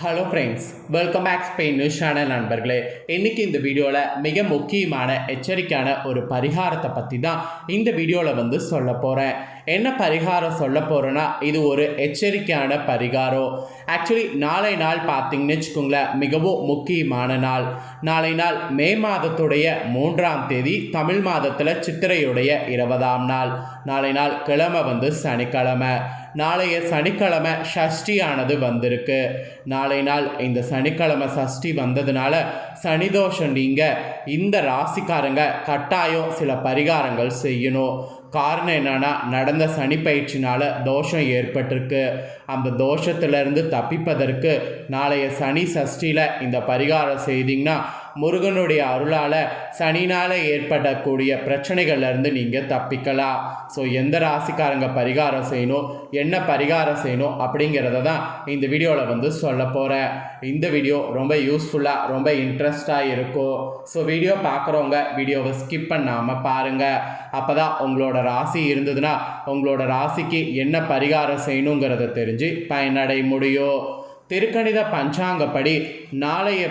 Hello friends welcome back Spain news channel நண்பர்களே. இன்றைக்கி இந்த வீடியோவில் மிக முக்கியமான எச்சரிக்கையான ஒரு பரிகாரத்தை பற்றி தான் இந்த வீடியோவில் வந்து சொல்ல போகிறேன் என்ன பரிகாரம் சொல்ல போகிறேன்னா இது ஒரு எச்சரிக்கையான பரிகாரம். ஆக்சுவலி நாளை நாள் பார்த்தீங்கன்னு வச்சுக்கோங்களேன் மிகவும் முக்கியமான நாள். நாளை நாள் மே மாதத்துடைய மூன்றாம் தேதி தமிழ் மாதத்தில் சித்திரையுடைய இருபதாம் நாள். நாளை நாள் கிழமை வந்து சனிக்கிழமை. நாளைய சனிக்கிழமை ஷஷ்டியானது வந்திருக்கு. நாளை நாள் இந்த சனிக்கிழமை சஷ்டி வந்ததுனால சனிதோஷம் நீங்கள் இந்த ராசிக்காரங்க கட்டாயம் சில பரிகாரங்கள் செய்யணும். காரணம் என்னன்னா நடந்த சனி பயிற்சினால் தோஷம் ஏற்பட்டிருக்கு. அந்த தோஷத்திலிருந்து தப்பிப்பதற்கு நாளைய சனி சஷ்டியில் இந்த பரிகாரம் செய்தீங்கன்னா முருகனுடைய அருளால் சனினால் ஏற்படக்கூடிய பிரச்சனைகள்லேருந்து நீங்கள் தப்பிக்கலாம். ஸோ எந்த ராசிக்காரங்க பரிகாரம் செய்யணும் என்ன பரிகாரம் செய்யணும் அப்படிங்கிறத தான் இந்த வீடியோவில் வந்து சொல்ல போகிறேன் இந்த வீடியோ ரொம்ப யூஸ்ஃபுல்லாக ரொம்ப இன்ட்ரெஸ்டாக இருக்கும். ஸோ வீடியோ பார்க்குறவங்க வீடியோவை ஸ்கிப் பண்ணாமல் பாருங்கள் அப்போ தான் உங்களோட ராசி இருந்ததுன்னா உங்களோட ராசிக்கு என்ன பரிகாரம் செய்யணுங்கிறத தெரிஞ்சு பயனடை முடியும். திருக்கணித பஞ்சாங்கப்படி நாளைய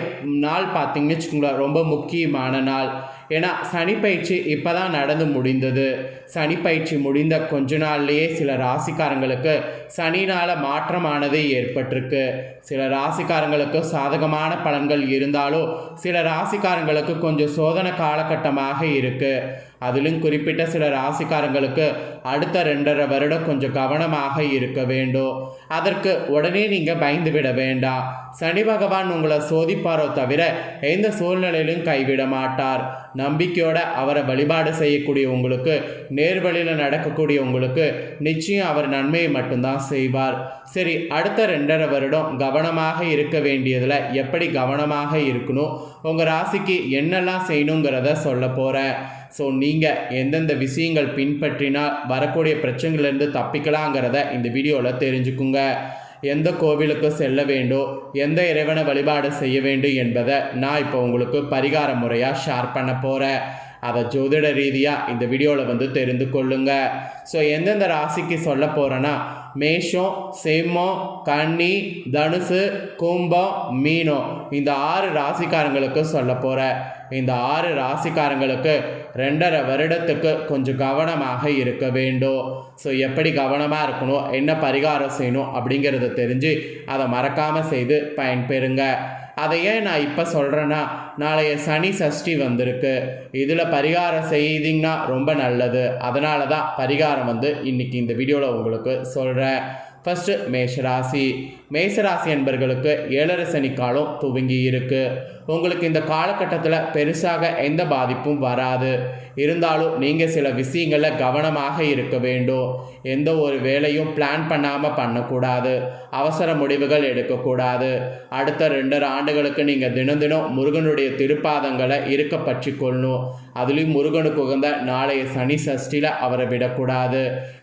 நாள் பார்த்தீங்கன்னு வச்சுக்கோங்களேன் ரொம்ப முக்கியமான நாள். ஏன்னா சனிப்பயிற்சி இப்போ தான் நடந்து முடிந்தது. சனிப்பயிற்சி முடிந்த கொஞ்ச நாள்லேயே சில ராசிக்காரங்களுக்கு சனினால் மாற்றமானது ஏற்பட்டிருக்கு. சில ராசிக்காரங்களுக்கு சாதகமான பலன்கள் இருந்தாலும் சில ராசிக்காரங்களுக்கு கொஞ்சம் சோதனை காலகட்டமாக இருக்குது அதிலும் குறிப்பிட்ட சில ராசிக்காரங்களுக்கு அடுத்த ரெண்டரை வருடம் கொஞ்சம் கவனமாக இருக்க வேண்டும். அதற்கு உடனே நீங்கள் பயந்து விட வேண்டாம். சனி பகவான் உங்களை சோதிப்பாரோ தவிர எந்த சூழ்நிலையிலும் கைவிட மாட்டார். நம்பிக்கையோட அவரை வழிபாடு செய்யக்கூடிய உங்களுக்கு நேர்வழியில் நடக்கக்கூடிய உங்களுக்கு நிச்சயம் அவர் நன்மையை மட்டும்தான் செய்வார். சரி அடுத்த ரெண்டரை வருடம் கவனமாக இருக்க வேண்டியதில் எப்படி கவனமாக இருக்கணும்? உங்கள் ராசிக்கு என்னெல்லாம் செய்யணுங்கிறத சொல்ல போகிறேன் ஸோ நீங்கள் எந்தெந்த விஷயங்கள் பின்பற்றினால் வரக்கூடிய பிரச்சனைகள்லேருந்து தப்பிக்கலாங்கிறத இந்த வீடியோவில் தெரிஞ்சுக்குங்க. எந்த கோவிலுக்கு செல்ல வேண்டும் எந்த இறைவனை வழிபாடு செய்ய வேண்டும் என்பதை நான் இப்போ உங்களுக்கு பரிகார முறையாக ஷேர் பண்ண போகிறேன் அதை ஜோதிட ரீதியாக இந்த வீடியோவில் வந்து தெரிந்து கொள்ளுங்க. ஸோ எந்தெந்த ராசிக்கு சொல்ல போகிறேன்னா மேஷம் சிம்மம் கன்னி தனுசு கும்பம் மீனம். இந்த ஆறு ராசிக்காரங்களுக்கு சொல்ல போகிறேன் இந்த ஆறு ராசிக்காரங்களுக்கு ரெண்டரை வருடத்துக்கு கொஞ்சம் கவனமாக இருக்க வேண்டும் ஸோ எப்படி கவனமாக இருக்கணும்? என்ன பரிகாரம் செய்யணும்? அப்படிங்கிறத தெரிஞ்சு அதை மறக்காமல் செய்து பயன்பெறுங்க. அதை ஏன் நான் இப்போ சொல்கிறேன்னா நாளைய சனி சஷ்டி வந்திருக்கு. இதில் பரிகாரம் செய்தீங்கன்னா ரொம்ப நல்லது. அதனால தான் பரிகாரம் வந்து இன்றைக்கி இந்த வீடியோவில் உங்களுக்கு சொல்கிறேன் ஃபஸ்ட்டு மேஷராசி. மேஷராசி என்பர்களுக்கு ஏழரை சனி காலம் துவங்கி இருக்கு உங்களுக்கு இந்த காலகட்டத்தில் பெருசாக எந்த பாதிப்பும் வராது. இருந்தாலும் நீங்கள் சில விஷயங்களில் கவனமாக இருக்க வேண்டும். எந்த ஒரு வேலையும் பிளான் பண்ணாமல் பண்ணக்கூடாது. அவசர முடிவுகள் எடுக்கக்கூடாது. அடுத்த ரெண்டரை ஆண்டுகளுக்கு நீங்கள் தினம் தினம் முருகனுடைய திருப்பாதங்களை இருக்க பற்றி கொள்ளணும் அதுலேயும் முருகனுக்கு உகந்த நாளைய சனி சஷ்டியில் அவரை விடக்கூடாது.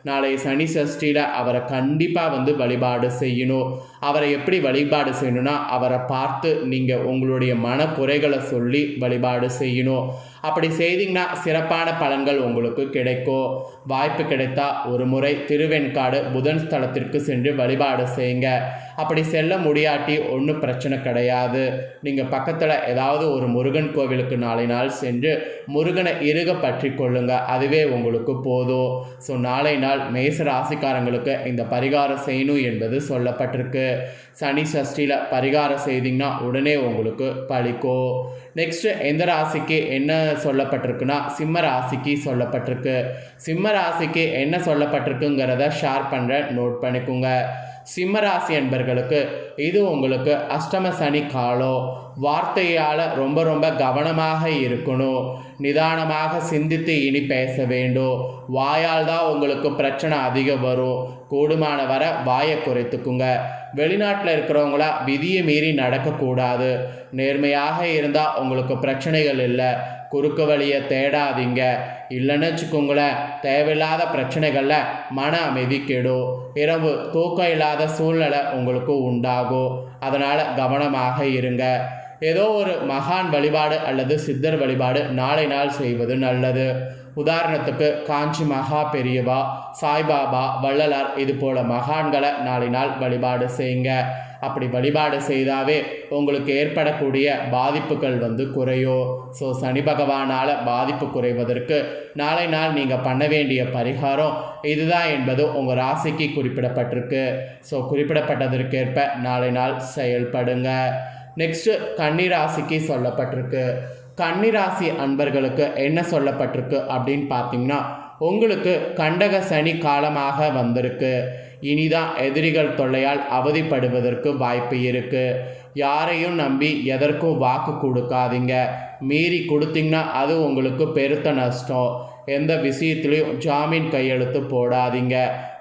நாளைய சனி சஷ்டியில் அவரை கண்டிப்பாக வந்து வழிபாடு செய்யணும். அவரை எப்படி வழிபாடு செய்யணும்னா அவரை பார்த்து நீங்கள் உங்களுடைய மனக்குறைகளை சொல்லி வழிபாடு செய்யணும். அப்படி செய்தீங்கன்னா சிறப்பான பலன்கள் உங்களுக்கு கிடைக்கும் வாய்ப்பு கிடைத்தா ஒரு முறை திருவெண்காடு புதன் ஸ்தலத்திற்கு சென்று வழிபாடு செய்யுங்க. அப்படி செல்ல முடியாட்டி ஒன்றும் பிரச்சனை கிடையாது. நீங்கள் பக்கத்தில் ஏதாவது ஒரு முருகன் கோவிலுக்கு நாளை நாள் சென்று முருகனை இறுக பற்றி கொள்ளுங்க. அதுவே உங்களுக்கு போதும். ஸோ நாளை நாள் மேச ராசிக்காரங்களுக்கு இந்த பரிகாரம் செய்யணும் என்பது சொல்லப்பட்டிருக்கு. சனி சஷ்டியில் பரிகாரம் செய்தீங்கன்னா உடனே உங்களுக்கு பழிக்கும் நெக்ஸ்ட்டு எந்த ராசிக்கு என்ன சொல்லப்பட்டிருக்குன்னா சிம்ம ராசிக்கு சொல்லப்பட்டிருக்கு. சிம்ம ராசிக்கு என்ன சொல்லப்பட்டிருக்குங்கிறத ஷேர் பண்ணுறேன் நோட் பண்ணிக்கோங்க. சிம்மராசி என்பர்களுக்கு இது உங்களுக்கு அஷ்டம சனி காலம். வார்த்தையால் ரொம்ப ரொம்ப கவனமாக இருக்கணும். நிதானமாக சிந்தித்து இனி பேச வேண்டும். வாயால் தான் உங்களுக்கு பிரச்சனை அதிகம் வரும். கூடுமான வர வாயை குறைத்துக்குங்க. வெளிநாட்டில் இருக்கிறவங்களா விதியை மீறி நடக்கக்கூடாது. நேர்மையாக இருந்தால் உங்களுக்கு பிரச்சனைகள் இல்லை. குறுக்கு வழியை தேடாதீங்க. இல்லைன்னு வச்சுக்கோங்களேன் தேவையில்லாத பிரச்சனைகளில் மன அமைதி கெடும். இரவு தூக்கம் இல்லாத சூழ்நிலை உங்களுக்கு உண்டாகும். அதனால் கவனமாக இருங்க. ஏதோ ஒரு மகான் வழிபாடு அல்லது சித்தர் வழிபாடு நாளை நாள் செய்வது நல்லது. உதாரணத்துக்கு காஞ்சி மகா பெரியவா சாய்பாபா வள்ளலார் இது போல மகான்களை நாளை நாள் வழிபாடு செய்யுங்க. அப்படி வழிபாடு செய்தாவே உங்களுக்கு ஏற்படக்கூடிய பாதிப்புகள் வந்து குறையும். ஸோ சனி பகவானால் பாதிப்பு குறைவதற்கு நாளை நாள் நீங்கள் பண்ண வேண்டிய பரிகாரம் இதுதான் என்பது உங்கள் ராசிக்கு குறிப்பிடப்பட்டிருக்கு. ஸோ குறிப்பிடப்பட்டதற்கேற்ப நாளை நாள் செயல்படுங்க. நெக்ஸ்ட்டு கன்னிராசிக்கு சொல்லப்பட்டிருக்கு. கன்னிராசி அன்பர்களுக்கு என்ன சொல்லப்பட்டிருக்கு அப்படின்னு பார்த்தீங்கன்னா உங்களுக்கு கண்டக சனி காலமாக வந்திருக்கு. இனிதான் எதிரிகள் தொல்லையால் அவதிப்படுவதற்கு வாய்ப்பு இருக்குது யாரையும் நம்பி எதற்கும் வாக்கு கொடுக்காதீங்க. மீறி கொடுத்தீங்கன்னா அது உங்களுக்கு பெருத்த நஷ்டம். எந்த விஷயத்துலையும் ஜாமீன் கையெழுத்து போடாதீங்க.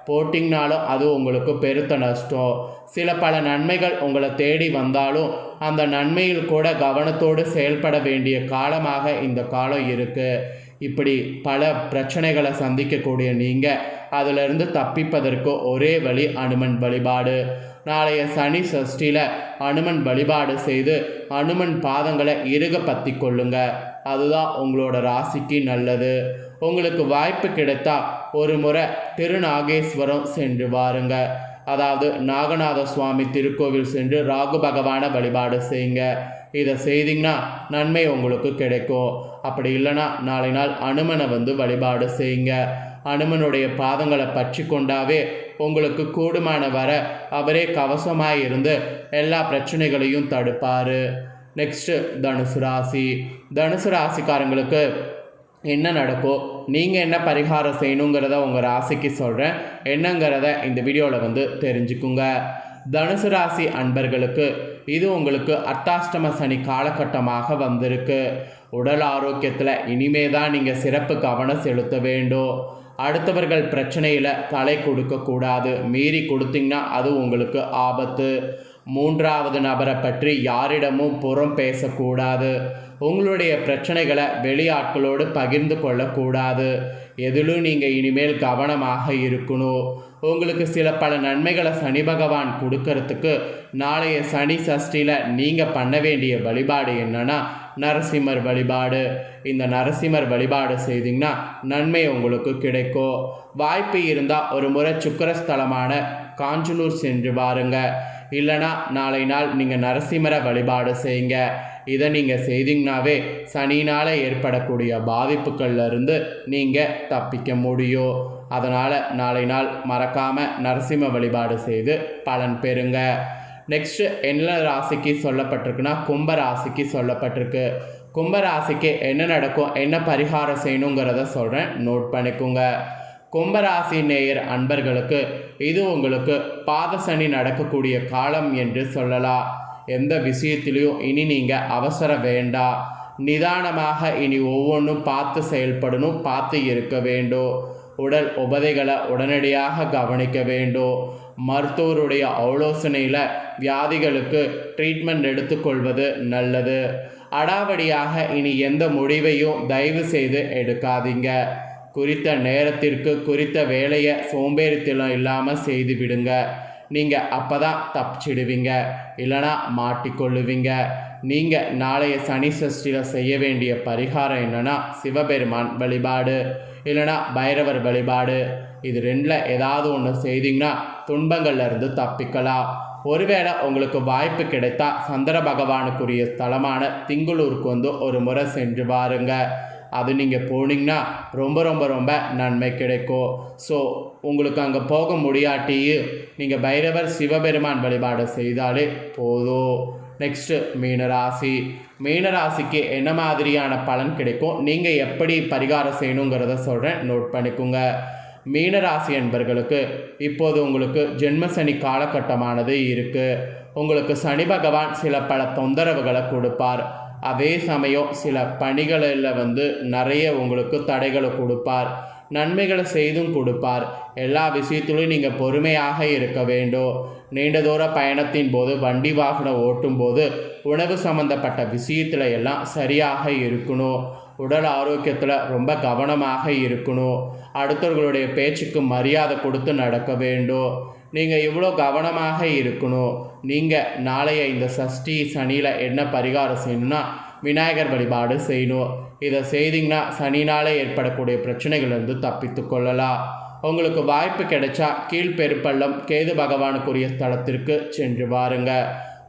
போட்டிங்கனாலும் அது உங்களுக்கு பெருத்த நஷ்டம். சில பல நன்மைகள் உங்களை தேடி வந்தாலும் அந்த நன்மையில் கூட கவனத்தோடு செயல்பட வேண்டிய காலமாக இந்த காலம் இருக்குது இப்படி பல பிரச்சனைகளை சந்திக்கக்கூடிய நீங்கள் அதிலிருந்து தப்பிப்பதற்கு ஒரே வழி அனுமன் வழிபாடு. நாளைய சனி சஷ்டியில் அனுமன் வழிபாடு செய்து அனுமன் பாதங்களை இறுக பற்றி கொள்ளுங்கள் அதுதான் உங்களோட ராசிக்கு நல்லது. உங்களுக்கு வாய்ப்பு கிடைத்தா ஒரு முறை திருநாகேஸ்வரம் சென்று வாருங்க. அதாவது நாகநாத சுவாமி திருக்கோவில் சென்று ராகு பகவானை வழிபாடு செய்யுங்க. இதை செய்தீங்கன்னா நன்மை உங்களுக்கு கிடைக்கும். அப்படி இல்லைன்னா நாளை நாள் அனுமனை வந்து வழிபாடு செய்யுங்க. அனுமனுடைய பாதங்களை பற்றி கொண்டாவே உங்களுக்கு கூடுமான வர அவரே கவசமாக இருந்து எல்லா பிரச்சனைகளையும் தடுப்பார். நெக்ஸ்ட்டு தனுசு ராசி. தனுசு ராசிக்காரங்களுக்கு என்ன நடக்கும் நீங்கள் என்ன பரிகாரம் செய்யணுங்கிறத உங்கள் ராசிக்கு சொல்கிறேன் என்னங்கிறத இந்த வீடியோவில் வந்து தெரிஞ்சுக்குங்க. தனுசு ராசி அன்பர்களுக்கு இது உங்களுக்கு அர்த்தாஷ்டம சனி காலகட்டமாக வந்திருக்கு. உடல் ஆரோக்கியத்தில் இனிமே தான் நீங்கள் சிறப்பு கவனம் செலுத்த வேண்டும். அடுத்தவர்கள் பிரச்சனையில் தலை கொடுக்கக்கூடாது. மீறி கொடுத்தீங்கன்னா அது உங்களுக்கு ஆபத்து. மூன்றாவது நபரை பற்றி யாரிடமும் புறம் பேசக்கூடாது. உங்களுடைய பிரச்சனைகளை வெளியாட்களோடு பகிர்ந்து கொள்ளக்கூடாது. எதிலும் நீங்கள் இனிமேல் கவனமாக இருக்கணும். உங்களுக்கு சில பல நன்மைகளை சனி பகவான் கொடுக்கறதுக்கு நாளைய சனி சஷ்டியில் நீங்கள் பண்ண வேண்டிய வழிபாடு என்னன்னா நரசிம்மர் வழிபாடு. இந்த நரசிம்மர் வழிபாடு செய்தீங்கன்னா நன்மை உங்களுக்கு கிடைக்கும். வாய்ப்பு இருந்தால் ஒரு முறை சுக்கரஸ்தலமான காஞ்சனூர் சென்று பாருங்கள் இல்லைனா நாளை நாள் நீங்கள் நரசிம்மரை வழிபாடு செய்யுங்க. இதை நீங்கள் செய்தீங்கனாவே சனினால் ஏற்படக்கூடிய பாதிப்புகள்லேருந்து நீங்கள் தப்பிக்க முடியும். அதனால் நாளை நாள் மறக்காமல் நரசிம்ம வழிபாடு செய்து பலன் பெறுங்க. நெக்ஸ்ட்டு என்ன ராசிக்கு சொல்லப்பட்டிருக்குன்னா கும்ப ராசிக்கு சொல்லப்பட்டிருக்கு. கும்ப ராசிக்கு என்ன நடக்கும் என்ன பரிகாரம் செய்யணுங்கிறத சொல்கிறேன் நோட் பண்ணிக்கோங்க. கும்பராசி நேயர் அன்பர்களுக்கு இது உங்களுக்கு பாதசனி நடக்கக்கூடிய காலம் என்று சொல்லலாம். எந்த விஷயத்திலையும் இனி நீங்கள் அவசரம் வேண்டாம். நிதானமாக இனி ஒவ்வொன்றும் பார்த்து செயல்படணும் பார்த்து இருக்க வேண்டும். உடல் உபதைகளை உடனடியாக கவனிக்க வேண்டும். மருத்துவருடைய ஆலோசனையில் வியாதிகளுக்கு ட்ரீட்மெண்ட் எடுத்துக்கொள்வது நல்லது. அடாவடியாக இனி எந்த முடிவையும் தயவு செய்து எடுக்காதீங்க. குறித்த நேரத்திற்கு குறித்த வேலையை சோம்பேறித்தனம் இல்லாமல் செய்து விடுங்க. நீங்கள் அப்போ தான் தப்பிச்சிடுவீங்க. இல்லைனா மாட்டிக்கொள்ளுவீங்க. நீங்கள் நாளைய சனி சஷ்டியில் செய்ய வேண்டிய பரிகாரம் என்னென்னா சிவபெருமான் வழிபாடு இல்லைனா பைரவர் வழிபாடு. இது ரெண்டில் ஏதாவது ஒன்று செய்தீங்கன்னா துன்பங்கள்லேருந்து தப்பிக்கலாம். ஒருவேளை உங்களுக்கு வாய்ப்பு கிடைத்தா சந்திர பகவானுக்குரிய ஸ்தலமான திங்களூருக்கு வந்து ஒரு முறை சென்று பாருங்கள் அது நீங்கள் போனீங்கன்னா ரொம்ப ரொம்ப ரொம்ப நன்மை கிடைக்கும். ஸோ உங்களுக்கு அங்கே போக முடியாட்டியும் நீங்கள் பைரவர் சிவபெருமான் வழிபாடு செய்தாலே போதும். நெக்ஸ்ட்டு மீனராசி. மீனராசிக்கு என்ன மாதிரியான பலன் கிடைக்கும்? நீங்கள் எப்படி பரிகாரம் செய்யணுங்கிறத சொல்கிறேன் நோட் பண்ணிக்கோங்க. மீனராசி என்பர்களுக்கு இப்போது உங்களுக்கு ஜென்மசனி காலகட்டமானது இருக்குது உங்களுக்கு சனி பகவான் சில பல தொந்தரவுகளை கொடுப்பார். அதே சமயம் சில பணிகளில் வந்து நிறைய உங்களுக்கு தடைகளை கொடுப்பார். நன்மைகளை செய்தும் கொடுப்பார். எல்லா விஷயத்திலும் நீங்கள் பொறுமையாக இருக்க வேண்டும். நீண்ட தூர பயணத்தின் போது வண்டி வாகனம் ஓட்டும் போது உணவு சம்மந்தப்பட்ட விஷயத்தில் எல்லாம் சரியாக இருக்கணும். உடல் ஆரோக்கியத்தில் ரொம்ப கவனமாக இருக்கணும். அடுத்தவர்களுடைய பேச்சுக்கு மரியாதை கொடுத்து நடக்க வேண்டும். நீங்கள் இவ்வளோ கவனமாக இருக்கணும். நீங்கள் நாளைய இந்த சஷ்டி சனியில் என்ன பரிகாரம் செய்யணும்னா விநாயகர் வழிபாடு செய்யணும். இதை செய்தீங்கன்னா சனினால் ஏற்படக்கூடிய பிரச்சனைகள்லேருந்து தப்பித்து கொள்ளலாம். உங்களுக்கு வாய்ப்பு கிடைச்சா கீழ்பெருப்பள்ளம் கேது பகவானுக்குரிய ஸ்தலத்திற்கு சென்று வாருங்க.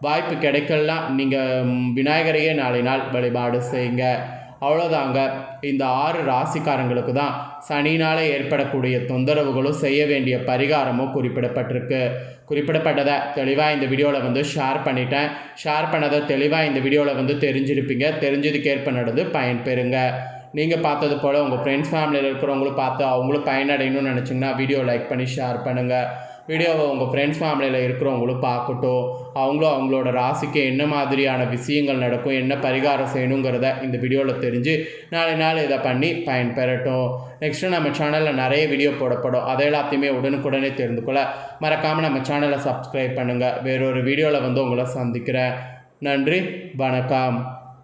வாய்ப்பு கிடைக்கலாம் நீங்கள் விநாயகரையே நாளை நாள் வழிபாடு செய்யுங்க. அவ்வளோதாங்க இந்த ஆறு ராசிக்காரங்களுக்கு தான் சனினால் ஏற்படக்கூடிய தொந்தரவுகளும் செய்ய வேண்டிய பரிகாரமும் குறிப்பிடப்பட்டிருக்கு. குறிப்பிடப்பட்டதை தெளிவாக இந்த வீடியோவில் வந்து ஷேர் பண்ணிட்டேன். ஷேர் பண்ணதை தெளிவாக இந்த வீடியோவில் வந்து தெரிஞ்சிருப்பீங்க. தெரிஞ்சதுக்கேற்ப நடந்து பயன்பெறுங்க நீங்கள் பார்த்தது போல் உங்கள் ஃப்ரெண்ட்ஸ் ஃபேமிலியில் இருக்கிறவங்களும் பார்த்து அவங்களும் பயனடையணும்னு நினச்சிங்கன்னா வீடியோ லைக் பண்ணி ஷேர் பண்ணுங்கள் வீடியோவை உங்கள் ஃப்ரெண்ட்ஸ் ஃபேமிலியில் இருக்கிறவங்களும் பார்க்கட்டும் அவங்களும் அவங்களோட ராசிக்கு என்ன மாதிரியான விஷயங்கள் நடக்கும் என்ன பரிகாரம் செய்யணுங்கிறத இந்த வீடியோவில் தெரிஞ்சு நாளை நாள் இதை பண்ணி பயன்பெறட்டும். நெக்ஸ்ட்டு நம்ம சேனலில் நிறைய வீடியோ போடப்படும். அதை எல்லாத்தையுமே உடனுக்குடனே தெரிந்து கொள்ள மறக்காமல் நம்ம சேனலை சப்ஸ்கிரைப் பண்ணுங்கள் வேறொரு வீடியோவில் வந்து உங்களை சந்திக்கிறேன். நன்றி வணக்கம்.